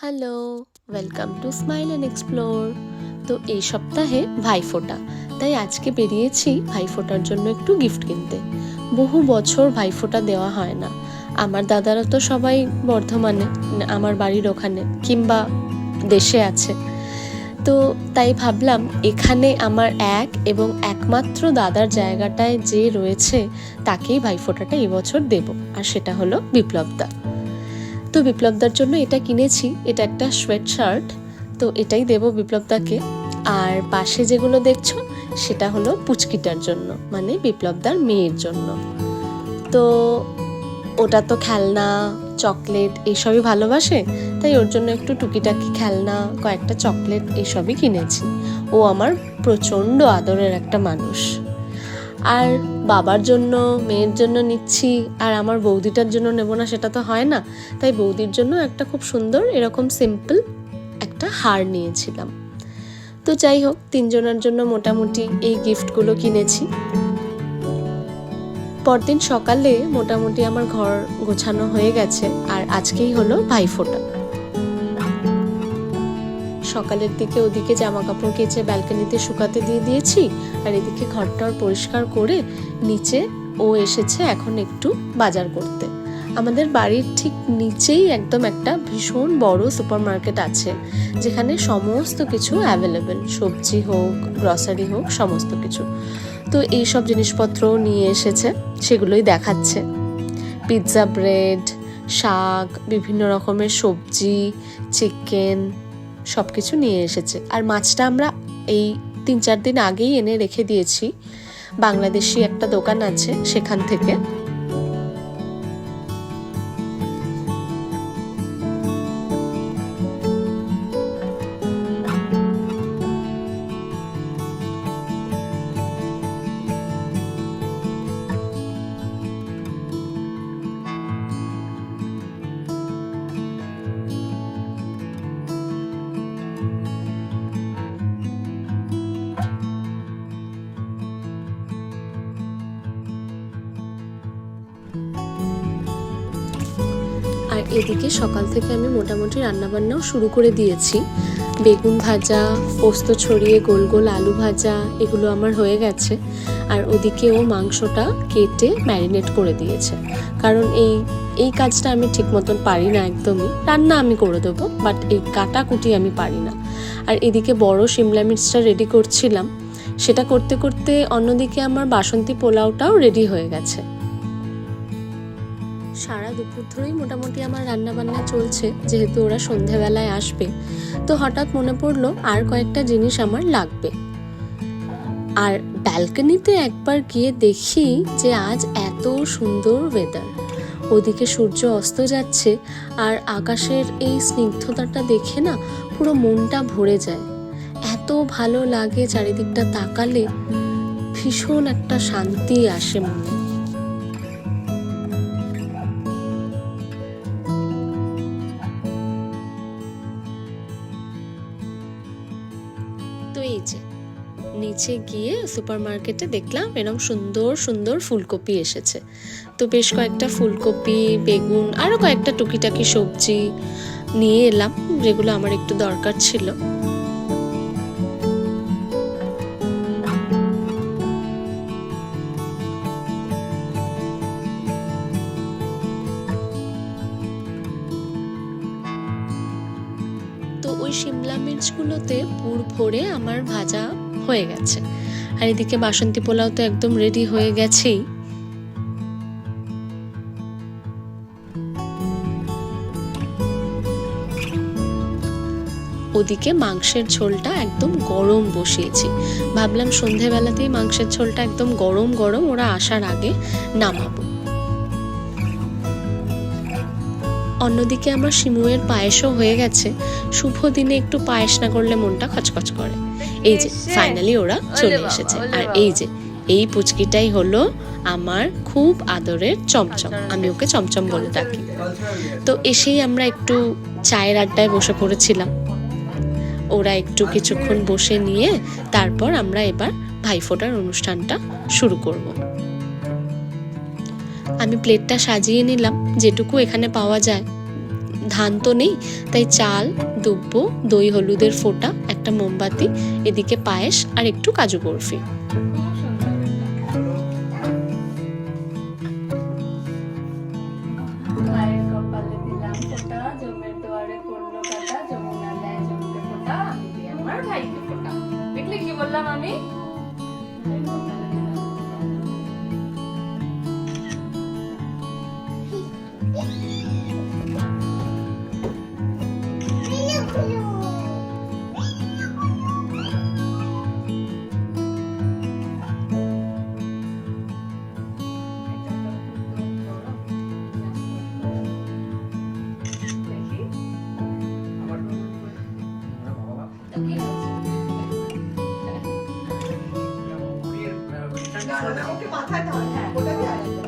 Hello welcome to smile and explore তো এই সপ্তাহে ভাইফোঁটা। তাই আজকে বেরিয়েছি ভাইফোঁটার জন্য একটু গিফট কিনতে। বহু বছর ভাইফোঁটা দেওয়া হয় না। আমার দাদারা তো সবাই বর্ধমানে, আমার বাড়ির ওখানে কিংবা দেশে আছে। তো তাই ভাবলাম, এখানে আমার এক এবং একমাত্র দাদার জায়গাটায় যে রয়েছে, তাকেই ভাইফোঁটাটা এবছর দেব। আর সেটা হলো বিপ্লবদা। তো বিপ্লবদার জন্য এটা কিনেছি, এটা একটা সোয়েট শার্ট তো এটাই দেব বিপ্লবদাকে। আর পাশে যেগুলো দেখছ, সেটা হলো পুচকিটার জন্য মানে বিপ্লবদার মেয়ের জন্য। তো ওটা তো খেলনা, চকলেট এইসবই ভালোবাসে, তাই ওর জন্য একটু টুকিটাকি খেলনা, কয়েকটা চকলেট এইসবই কিনেছি। ও আমার প্রচণ্ড আদরের একটা মানুষ। আর বাবার জন্য, মেয়ের জন্য নিচ্ছি, আর আমার বৌদিটার জন্য নেব না, সেটা তো হয় না। তাই বৌদির জন্য একটা খুব সুন্দর, এরকম সিম্পল একটা হার নিয়েছিলাম। তো যাই হোক, তিনজনের জন্য মোটামুটি এই গিফটগুলো কিনেছি। পরদিন সকালে মোটামুটি আমার ঘর গোছানো হয়ে গেছে, আর আজকেই হলো ভাইফোঁটা সকালের দিকে ওদিকে জামা কাপড় কেচে ব্যালকনিতে শুকাতে দিয়ে দিয়েছি, আর এদিকে ঘরটর পরিষ্কার করে নিচে ও এসেছে এখন একটু বাজার করতে। আমাদের বাড়ির ঠিক নিচেই একদম একটা ভীষণ বড় সুপার মার্কেট আছে, যেখানে সমস্ত কিছু অ্যাভেলেবেল, সবজি হোক, গ্রসারি হোক, সমস্ত কিছু। তো এই সব জিনিসপত্র নিয়ে এসেছে, সেগুলোই দেখাচ্ছে। পিৎজা, ব্রেড, শাক, বিভিন্ন রকমের সবজি, চিকেন সব কিছু নিয়ে এসেছে। আর মাছটা আমরা এই তিন চার দিন আগেই এনে রেখে দিয়েছি। বাংলাদেশি একটা দোকান আছে সেখান থেকে। এদিকে সকাল থেকে আমি মোটামুটি রান্নাবান্নাও শুরু করে দিয়েছি। বেগুন ভাজা, পোস্ত ছড়িয়ে গোল গোল আলু ভাজা, এগুলো আমার হয়ে গেছে। আর ওদিকে ও মাংসটা কেটে ম্যারিনেট করে দিয়েছে। কারণ এই এই কাজটা আমি ঠিক মতন পারি না একদমই। রান্না আমি করে দেবো, বাট এই কাটাকুটি আমি পারি না। আর এদিকে বড় শিমলা মির্চটা রেডি করছিলাম। সেটা করতে করতে অন্যদিকে আমার বাসন্তী পোলাওটাও রেডি হয়ে গেছে। সারা দুপুর ধরেই মোটামুটি আমার রান্না বান্না চলছে, যেহেতু ওরা সন্ধেবেলায় আসবে। তো হঠাৎ মনে পড়ল আর কয়েকটা জিনিস আমার লাগবে। আর ব্যালকনিতে একবার গিয়ে দেখি যে আজ এত সুন্দর ওয়েদার ওদিকে সূর্য অস্ত যাচ্ছে আর আকাশের এই স্নিগ্ধতাটা দেখে না পুরো মনটা ভরে যায়। এত ভালো লাগে চারিদিকটা তাকালে, ভীষণ একটা শান্তি আসে মনে। নিচে গিয়ে সুপার মার্কেটে দেখলাম এরকম সুন্দর সুন্দর ফুলকপি এসেছে। তো বেশ কয়েকটা ফুলকপি, বেগুন আরও কয়েকটা টুকিটাকি সবজি নিয়ে এলাম, যেগুলো আমার একটু দরকার ছিল। তো ওই শিমলা মির্চগুলোতে পুর ভরে আমার ভাজা হয়ে গেছে। আর এদিকে বাসন্তী পোলাও তো একদম রেডি হয়ে গেছেই। ওদিকে মাংসের ঝোলটা একদম গরম বসিয়েছি। ভাবলাম সন্ধেবেলাতেই মাংসের ঝোলটা একদম গরম গরম ওরা আসার আগে নামাবো। অন্যদিকে আমার শিমুয়ের পায়েসও হয়ে গেছে। শুভ দিনে একটু পায়েস না করলে মনটা খচখচ করে। এই যে ফাইনালি ওরা চলে এসেছে। আর এই যে এই পুচকিটাই হলো আমার খুব আদরের চমচম। আমি ওকে চমচম বলে ডাকি। তো এসেই আমরা একটু চায়ের আড্ডায় বসে পড়েছিলাম। ওরা একটু কিছুক্ষণ বসে নিয়ে তারপর আমরা এবার ভাইফোঁটার অনুষ্ঠানটা শুরু করব। আমি প্লেটটা সাজিয়ে নিলাম যেটুকু এখানে পাওয়া যায়। ধান তো নেই তাই চাল দুব্ব দই হলুদের ফোঁটা একটা মোমবাতি এদিকে পায়েস আর একটু কাজু বরফি। মাথায় ধর হ্যাঁ ওটা দিয়ে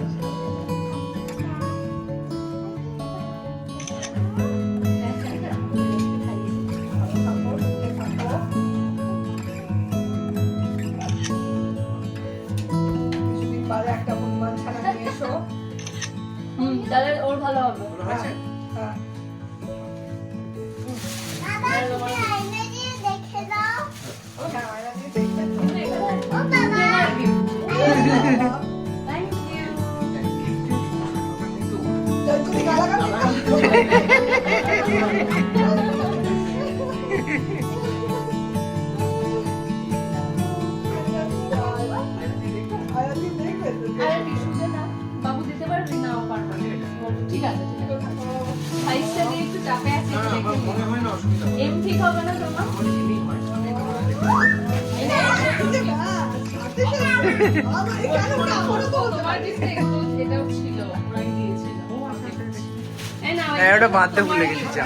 হ্যাঁ ওটা বাঁধতে ভুলে গেছি যা।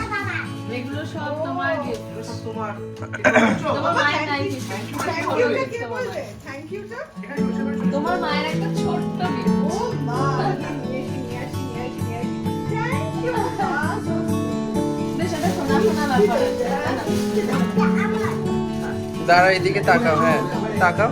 এগুলো সব তোমার। তোমার। তোমার মায়ের নাই থ্যাংক ইউ বলবে থ্যাংক তোমার মায়ের একটা ছোট্ট। ও মা? দাঁড়া এদিকে তাকাও হ্যাঁ তাকাও।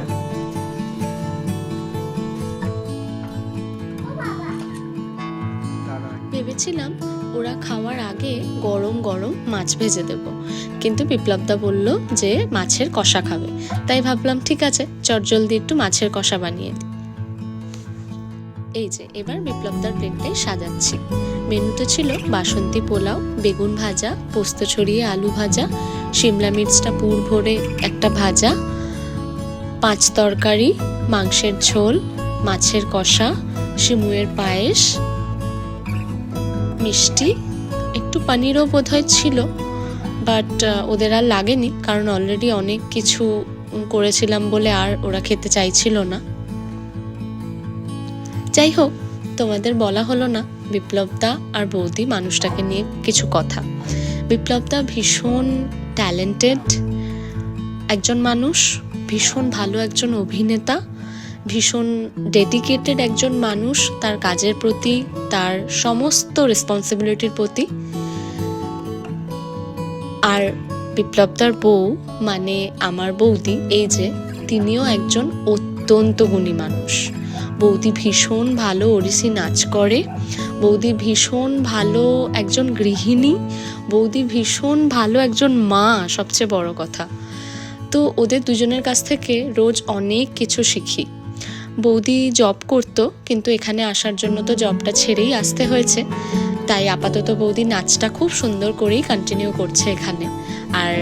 ভেবেছিলাম ওরা খাওয়ার আগে গরম গরম মাছ ভেজে দেব। কিন্তু বিপ্লবদা বলল যে মাছের কষা খাবে। তাই ভাবলাম, ঠিক আছে চটজলদি একটু মাছের কষা বানিয়ে দিই। এই যে, এবার বিপ্লবদার প্লেটটাই সাজাচ্ছি। মেনুতে ছিল বাসন্তী পোলাও, বেগুন ভাজা, পোস্ত ছড়িয়ে আলু ভাজা, শিমলা মির্চটা পুর ভরে একটা ভাজা, পাঁচ তরকারি, মাংসের ঝোল, মাছের কষা, শিমুয়ের পায়েস মিষ্টি, একটু পানিরও বোধহয় ছিল বাট ওদের আর লাগেনি, কারণ অলরেডি অনেক কিছু করেছিলাম বলে আর ওরা খেতে চাইছিল না। যাই হোক, তোমাদের বলা হলো না, বিপ্লবদা আর বৌদি মানুষটাকে নিয়ে কিছু কথা। বিপ্লবদা ভীষণ ট্যালেন্টেড একজন মানুষ, ভীষণ ভালো একজন অভিনেতা ভীষণ ডেডিকেটেড একজন মানুষ, তার কাজের প্রতি, তার সমস্ত রেসপন্সিবিলিটির প্রতি। আর বিপ্লবদার বউ মানে আমার বৌদি, এই যে, তিনিও একজন অত্যন্ত গুণী মানুষ। বৌদি ভীষণ ভালো ওড়িশি নাচ করে, বৌদি ভীষণ ভালো একজন গৃহিণী, বৌদি ভীষণ ভালো একজন মা, সবচেয়ে বড় কথা। তো ওদের দুজনের কাছ থেকে রোজ অনেক কিছু শিখি। বৌদি জব করতো, কিন্তু এখানে আসার জন্য তো জবটা ছেড়েই আসতে হয়েছে। তাই আপাতত বৌদি নাচটা খুব সুন্দর করেই কন্টিনিউ করছে এখানে। আর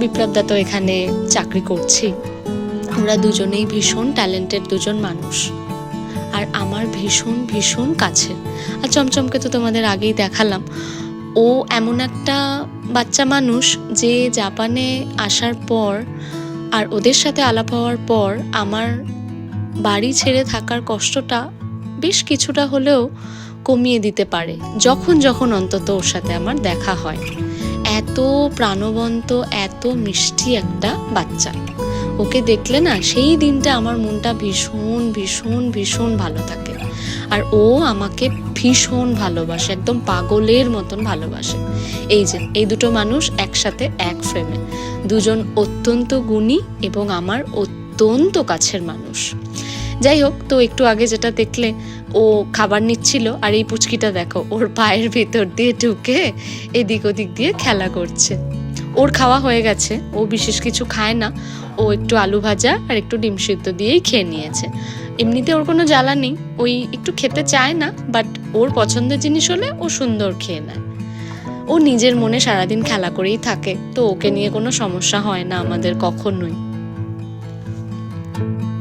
বিপ্লবদা তো এখানে চাকরি করছেই। আমরা দুজনেই ভীষণ ট্যালেন্টেড দুজন মানুষ। আর আমার ভীষণ ভীষণ কাছের আর চমচমকে তো তোমাদের আগেই দেখালাম। ও এমন একটা বাচ্চা মানুষ যে জাপানে আসার পর আর ওদের সাথে আলাপ হওয়ার পর আমার বাড়ি ছেড়ে থাকার কষ্টটা বেশ কিছুটা হলেও কমিয়ে দিতে পারে, যখন যখন অন্তত ওর সাথে আমার দেখা হয়। এত প্রাণবন্ত, এত মিষ্টি একটা বাচ্চা। ওকে দেখলে না, সেই দিনটা আমার মনটা ভীষণ ভীষণ ভীষণ ভালো থাকে। আর ও আমাকে ভীষণ ভালোবাসে, একদম পাগলের মতন ভালোবাসে। এই যে, এই দুটো মানুষ একসাথে এক ফ্রেমে দুজন অত্যন্ত গুণী এবং আমার অত্যন্ত কাছের মানুষ। যাই হোক, তো একটু আগে যেটা দেখলে, ও খাবার নিচ্ছিল আর এই পুচকিটা দেখো, ওর পায়ের ভিতর দিয়ে ঢুকে এদিক ওদিক দিয়ে খেলা করছে। ওর খাওয়া হয়ে গেছে, ও বিশেষ কিছু খায় না, ও একটু আলু ভাজা আর একটু ডিম সিদ্ধ দিয়েই খেয়ে নিয়েছে। এমনিতে ওর কোনো জ্বালা নেই, ওই একটু খেতে চায় না বাট ওর পছন্দের জিনিস হলে ও সুন্দর খেয়ে নেয়। ও নিজের মনে সারাদিন খেলা করেই থাকে, তো ওকে নিয়ে কোনো সমস্যা হয় না আমাদের কখনোই। তো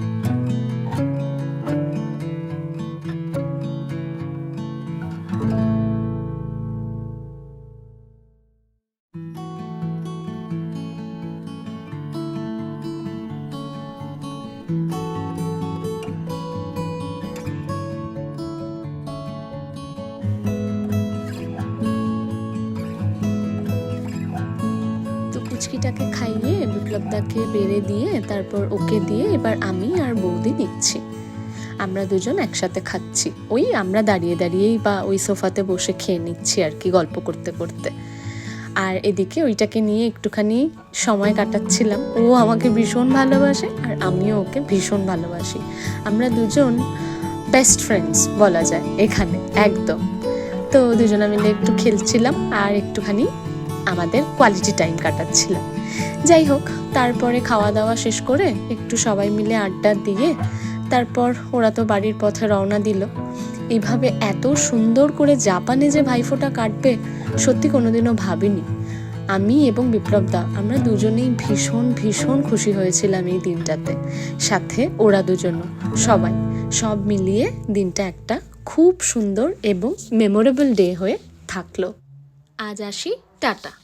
পুচকিটাকে খাইয়ে বিপ্লবদাকে বেড়ে দিয়ে তারপর ওকে দিয়ে এবার আমি আর বৌদি নিচ্ছি। আমরা দুজন একসাথে খাচ্ছি। ওই আমরা দাঁড়িয়ে দাঁড়িয়েই বা ওই সোফাতে বসে খেয়ে নিচ্ছি আর কি গল্প করতে করতে। আর এদিকে ওইটাকে নিয়ে একটুখানি সময় কাটাচ্ছিলাম। ও আমাকে ভীষণ ভালোবাসে আর আমিও ওকে ভীষণ ভালোবাসি। আমরা দুজন বেস্ট ফ্রেন্ডস বলা যায় এখানে, একদম। তো দুজনে মিলে একটু খেলছিলাম আর একটুখানি আমাদের কোয়ালিটি টাইম কাটাচ্ছিলাম। যাই হোক, তারপরে খাওয়া দাওয়া শেষ করে একটু সবাই মিলে আড্ডা দিয়ে তারপর ওরা তো বাড়ির পথে রওনা দিল। এইভাবে এত সুন্দর করে জাপানে যে ভাইফোঁটা কাটবে, সত্যি কোনোদিনও ভাবিনি। আমি এবং বিপ্লবদা আমরা দুজনেই ভীষণ ভীষণ খুশি হয়েছিলাম এই দিনটাতে। সাথে ওরা দুজনও সবাই, সব মিলিয়ে দিনটা একটা খুব সুন্দর এবং মেমোরেবল ডে হয়ে থাকল। আজ আসি, টাটা।